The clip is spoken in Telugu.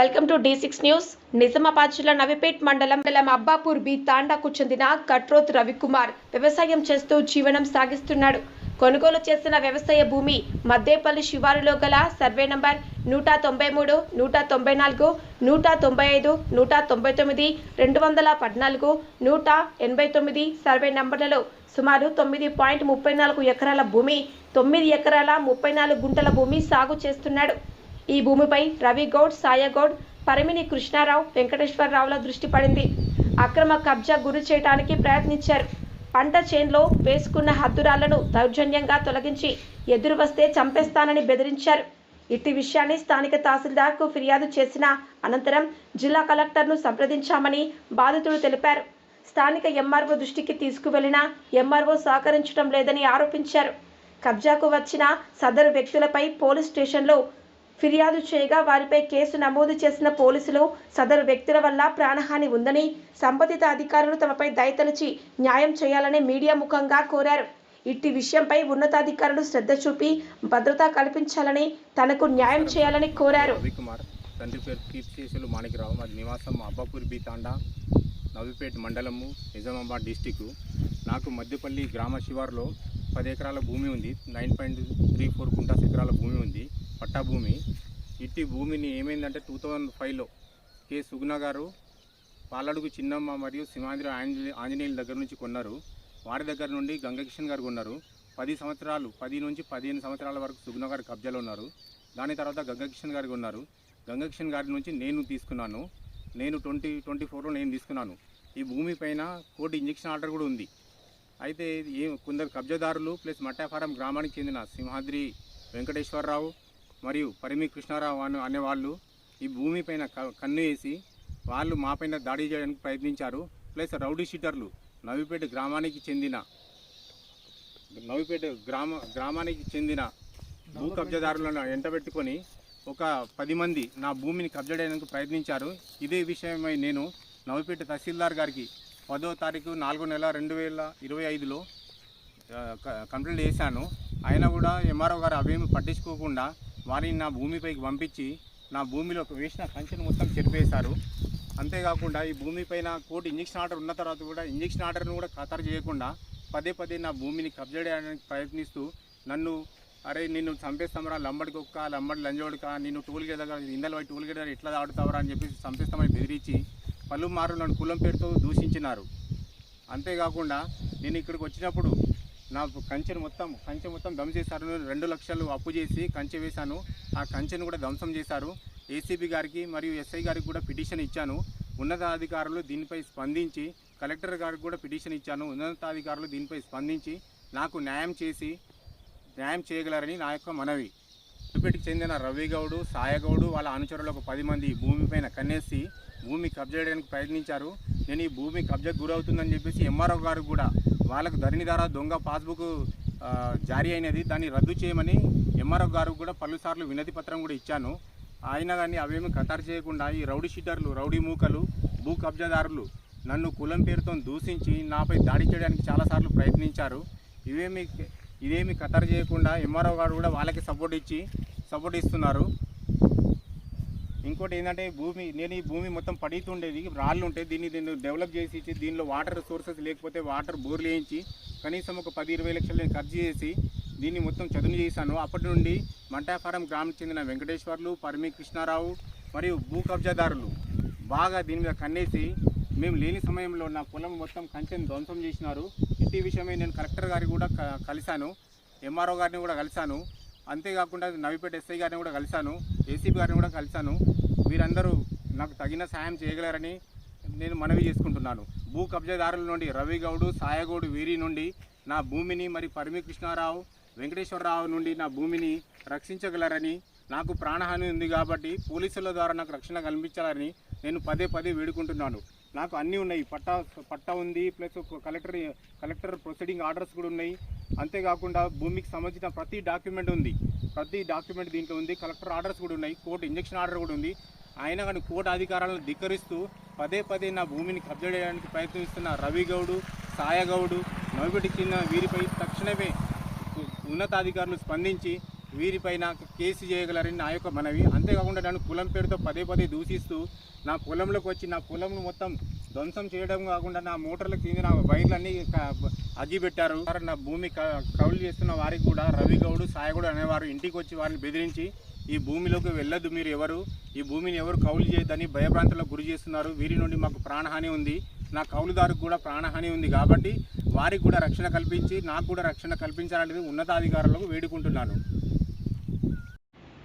Welcome to D six news. Nizamabad జిల్లా నవిపేట్ మండలం మండలం అబ్బాపూర్ బి తాండాకు చెందిన కట్రోత్ రవికుమార్ వ్యవసాయం చేస్తూ జీవనం సాగిస్తున్నాడు. కొనుగోలు చేసిన వ్యవసాయ భూమి మద్దేపల్లి శివారులో గల సర్వే నంబర్ నూట తొంభై మూడు నూట తొంభై నాలుగు నూట తొంభై ఐదు నూట తొంభై తొమ్మిది రెండు వందల పద్నాలుగు నూట ఎనభై తొమ్మిది సర్వే నంబర్లలో సుమారు తొమ్మిది పాయింట్ ముప్పై నాలుగు ఎకరాల భూమి తొమ్మిది ఎకరాల ముప్పై నాలుగు గుంటల భూమి సాగు చేస్తున్నాడు. ఈ భూమిపై రవి గౌడ్ సాయగౌడ్ పరిమిని కృష్ణారావు వెంకటేశ్వరరావుల దృష్టి పడింది. అక్రమ కబ్జా గురి చేయడానికి ప్రయత్నించారు. పంట చేన్లో వేసుకున్న హద్దురాలను దౌర్జన్యంగా తొలగించి ఎదురు వస్తే చంపేస్తానని బెదిరించారు. ఇట్టి విషయాన్ని స్థానిక తహసీల్దార్కు ఫిర్యాదు చేసిన అనంతరం జిల్లా కలెక్టర్ను సంప్రదించామని బాధితుడు తెలిపారు. స్థానిక ఎంఆర్ఓ దృష్టికి తీసుకువెళ్ళినా ఎంఆర్ఓ సహకరించడం లేదని ఆరోపించారు. కబ్జాకు వచ్చిన సదరు వ్యక్తులపై పోలీస్ స్టేషన్లో ఫిర్యాదు చేయగా వారిపై కేసు నమోదు చేసిన పోలీసులు సదరు వ్యక్తుల వల్ల ప్రాణహాని ఉందని సంబంధిత అధికారులు తమపై దయతలిచి న్యాయం చేయాలని మీడియా ముఖంగా కోరారు. ఇట్టి విషయంపై ఉన్నతాధికారులు శ్రద్ధ చూపి భద్రత కల్పించాలని తనకు న్యాయం చేయాలని కోరారు. తండ్రి పేరు కీర్తిశేషులు మాణికరావు మాది నివాసం అబ్బాపూర్ బి తాండా నవిపేట్ మండలము నిజామాబాద్ డిస్టిక్ నాకు మధ్యపల్లి గ్రామ శివారులో పది ఎకరాల భూమి ఉంది. Nine point three four guntas ఎకరాల భూమి ఉంది. పట్టాభూమి. ఇట్టి భూమిని ఏమైందంటే టూ థౌజండ్ ఫైవ్లో కె. సుగుణ గారు పాలడుగు చిన్నమ్మ మరియు సింహాద్రి ఆంజనే ఆంజనేయుల దగ్గర నుంచి కొన్నారు. వారి దగ్గర నుండి గంగకిషన్ గారు కొన్నారు. పది సంవత్సరాలు పది నుంచి పదిహేను సంవత్సరాల వరకు సుగుణ గారు కబ్జాలో ఉన్నారు. దాని తర్వాత గంగకిషన్ గారు ఉన్నారు గంగకిషన్ గారి నుంచి నేను తీసుకున్నాను. నేను ట్వంటీ ట్వంటీ ఫోర్లో నేను తీసుకున్నాను. ఈ భూమి పైన కోటి ఇంజక్షన్ ఆర్డర్ కూడా ఉంది. అయితే ఏ కొందరు కబ్జాదారులు ప్లస్ మట్టాఫారం గ్రామానికి చెందిన సింహాద్రి వెంకటేశ్వరరావు మరియు పరిమి కృష్ణారావు అనే అనేవాళ్ళు ఈ భూమి పైన క- కన్ను వేసి వాళ్ళు మా పైన దాడి చేయడానికి ప్రయత్నించారు. ప్లస్ రౌడీ షీటర్లు నవిపేట గ్రామానికి చెందిన నవిపేట గ్రామ గ్రామానికి చెందిన భూ కబ్జాదారులను ఎంటబెట్టుకొని ఒక పది మంది నా భూమిని కబ్జా చేయడానికి ప్రయత్నించారు. ఇదే విషయమై నేను నవిపేట తహసీల్దార్ గారికి పదో తారీఖు నాలుగో నెల రెండు వేల ఇరవై ఐదులో క- కంప్లైంట్ చేశాను. అయినా కూడా ఎంఆర్ఓ గారు అవేమి పట్టించుకోకుండా వారిని నా భూమిపైకి పంపించి నా భూమిలో ఒక వేసిన కంచెను మొత్తం చెరిపేశారు. అంతేకాకుండా ఈ భూమిపైన కోర్టు ఇంజక్షన్ ఆర్డర్ ఉన్న తర్వాత కూడా ఇంజక్షన్ ఆర్డర్ను కూడా ఖాతరు చేయకుండా పదే పదే నా భూమిని కబ్జా చేయడానికి ప్రయత్నిస్తూ నన్ను అరే నిన్ను చంపేస్తామరా లంబడి కుక్క లంబడి లంజోడుక నిన్ను టూల్ గేద ఇందల పోయి టూల్ గేద ఎట్లా ఆడుతావరా అని చెప్పేసి చంపేస్తామని బెదిరించి పలుమారు నన్ను కులం పేరుతో దూషించినారు. అంతేకాకుండా నేను ఇక్కడికి వచ్చినప్పుడు నా కంచెను మొత్తం కంచె మొత్తం ధ్వంసం చేశారు. రెండు లక్షలు అప్పు చేసి కంచె వేశాను. ఆ కంచెను కూడా ధ్వంసం చేశారు. ఏసీబీ గారికి మరియు ఎస్ఐ గారికి కూడా పిటిషన్ ఇచ్చాను. ఉన్నతాధికారులు దీనిపై స్పందించి కలెక్టర్ గారికి కూడా పిటిషన్ ఇచ్చాను. ఉన్నతాధికారులు దీనిపై స్పందించి నాకు న్యాయం చేసి న్యాయం చేయగలరని నా యొక్క మనవి. తిరుపతికి చెందిన రవి గౌడు సాయగౌడు వాళ్ళ అనుచరులు ఒక పది మంది భూమిపైన కన్నేసి భూమి కబ్జా చేయడానికి ప్రయత్నించారు. నేను ఈ భూమి కబ్జాకు గురవుతుందని చెప్పేసి ఎంఆర్ఓ గారు కూడా వాళ్ళకు ధరణి ద్వారా దొంగ పాస్బుక్ జారీ అయినది. దాన్ని రద్దు చేయమని ఎంఆర్ఓ గారు కూడా పలుసార్లు వినతి పత్రం కూడా ఇచ్చాను. అయినా కానీ అవేమి ఖతారు చేయకుండా ఈ రౌడీ షీటర్లు రౌడీ మూకలు భూ కబ్జాదారులు నన్ను కులం పేరుతో దూషించి నాపై దాడి చేయడానికి చాలాసార్లు ప్రయత్నించారు. ఇవేమి ఇదేమి ఖతారు చేయకుండా ఎంఆర్ఓ గారు కూడా వాళ్ళకి సపోర్ట్ ఇచ్చి సపోర్ట్ ఇస్తున్నారు. ఇంకోటి ఏంటంటే భూమి నేను ఈ భూమి మొత్తం పడుతుండేది రాళ్ళు ఉంటాయి దీన్ని దీన్ని డెవలప్ చేసి ఇచ్చి దీనిలో వాటర్ సోర్సెస్ లేకపోతే వాటర్ బోర్లు వేయించి కనీసం ఒక పది ఇరవై లక్షలు నేను ఖర్చు చేసి దీన్ని మొత్తం చదును చేశాను. అప్పటి నుండి మంటాఫారం గ్రామం చెందిన వెంకటేశ్వర్లు పరమి కృష్ణారావు మరియు భూ కబ్జాదారులు బాగా దీని మీద కన్నేసి మేము లేని సమయంలో నా పొలం మొత్తం కంచెని ధ్వంసం చేసినారు. ఇట్టి విషయమై నేను కలెక్టర్ గారికి కూడా క- కలిశాను. ఎంఆర్ఓ గారిని కూడా కలిశాను. అంతేకాకుండా నవిపేట ఎస్ఐ గారిని కూడా కలిశాను ఏసీపీ గారిని కూడా కలిశాను. మీరందరూ నాకు తగిన సాయం చేయగలరని నేను మనవి చేసుకుంటున్నాను. భూ కబ్జాదారుల నుండి రవి గౌడు సాయగౌడు వీరి నుండి నా భూమిని మరి పరిమి కృష్ణారావు వెంకటేశ్వరరావు నుండి నా భూమిని రక్షించగలరని నాకు ప్రాణహాని ఉంది కాబట్టి పోలీసుల ద్వారా నాకు రక్షణ కల్పించాలని నేను పదే పదే వేడుకుంటున్నాను. నాకు అన్నీ ఉన్నాయి. పట్టా పట్టా ఉంది plus collector collector proceeding orders కూడా ఉన్నాయి. అంతేకాకుండా భూమికి సంబంధించిన ప్రతి డాక్యుమెంట్ ఉంది. ప్రతి డాక్యుమెంట్ దీంట్లో ఉంది. కలెక్టర్ ఆర్డర్స్ కూడా ఉన్నాయి. కోర్టు ఇంజక్షన్ ఆర్డర్ కూడా ఉంది. అయినా కానీ కోర్టు అధికారాలను ధిక్కరిస్తూ పదే పదే నా భూమిని కబ్జా చేయడానికి ప్రయత్నిస్తున్న రవి గౌడు సాయగౌడు నవిబెట్టి చిన్న వీరిపై తక్షణమే ఉన్నతాధికారులు స్పందించి వీరిపైన కేసు చేయగలరని నా యొక్క మనవి. అంతేకాకుండా నన్ను కులం పేరుతో పదే పదే దూషిస్తూ నా పొలంలోకి వచ్చి నా పొలంను మొత్తం ధ్వంసం చేయడం కాకుండా నా మోటార్లకు చెందిన వైర్లన్నీ అగ్గిపెట్టారు. నా భూమి క- కౌలు చేస్తున్న వారికి కూడా రవి గౌడ్ సాయగౌడ్ అనేవారు ఇంటికి వచ్చి వారిని బెదిరించి ఈ భూమిలోకి వెళ్ళదు మీరు ఎవరు? ఈ భూమిని ఎవరు కౌలు చేయొద్దని భయభ్రాంతులకు గురి చేస్తున్నారు. వీరి నుండి మాకు ప్రాణహాని ఉంది. నా కౌలుదారుకు కూడా ప్రాణహాని ఉంది కాబట్టి వారికి కూడా రక్షణ కల్పించి నాకు కూడా రక్షణ కల్పించాలనేది ఉన్నతాధికారులకు వేడుకుంటున్నాను.